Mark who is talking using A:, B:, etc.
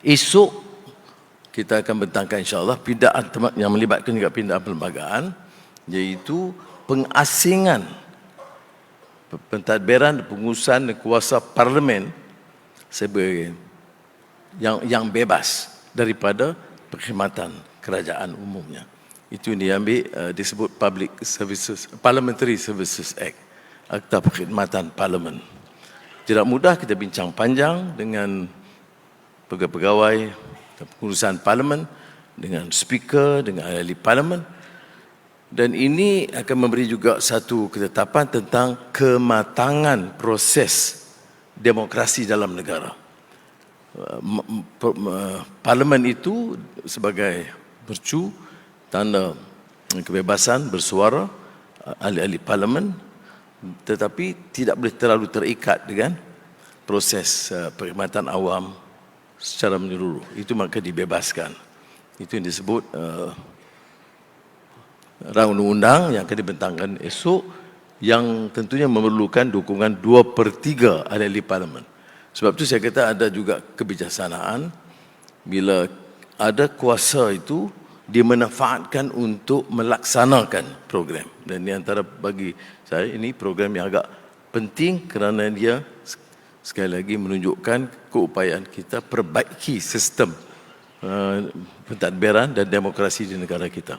A: Esok kita akan bentangkan insyaAllah pindaan tem- yang melibatkan juga pindaan perlembagaan iaitu pengasingan pentadbiran pengurusan kuasa parlimen sebagai yang yang bebas daripada perkhidmatan kerajaan umumnya. Itu yang diambil uh, disebut Public Services Parliamentary Services Act, Akta Perkhidmatan Parlimen. Tidak mudah kita bincang panjang dengan pegawai-pegawai pengurusan parlimen, dengan speaker, dengan ahli parlimen dan ini akan memberi juga satu ketetapan tentang kematangan proses demokrasi dalam negara. Per- m- Parlimen itu sebagai mercu tanda kebebasan bersuara uh, ahli-ahli parlimen tetapi tidak boleh terlalu terikat dengan proses perkhidmatan awam secara menyeluruh. Itu maka dibebaskan. Itu yang disebut uh, rang undang-undang yang akan dibentangkan esok yang tentunya memerlukan dukungan 2 per 3 ahli parlimen. Sebab itu saya kata ada juga kebijaksanaan bila ada kuasa itu dimanfaatkan untuk melaksanakan program. Dan ini antara bagi saya ini program yang agak penting kerana dia sekali lagi menunjukkan keupayaan kita perbaiki sistem uh, pentadbiran dan demokrasi di negara kita.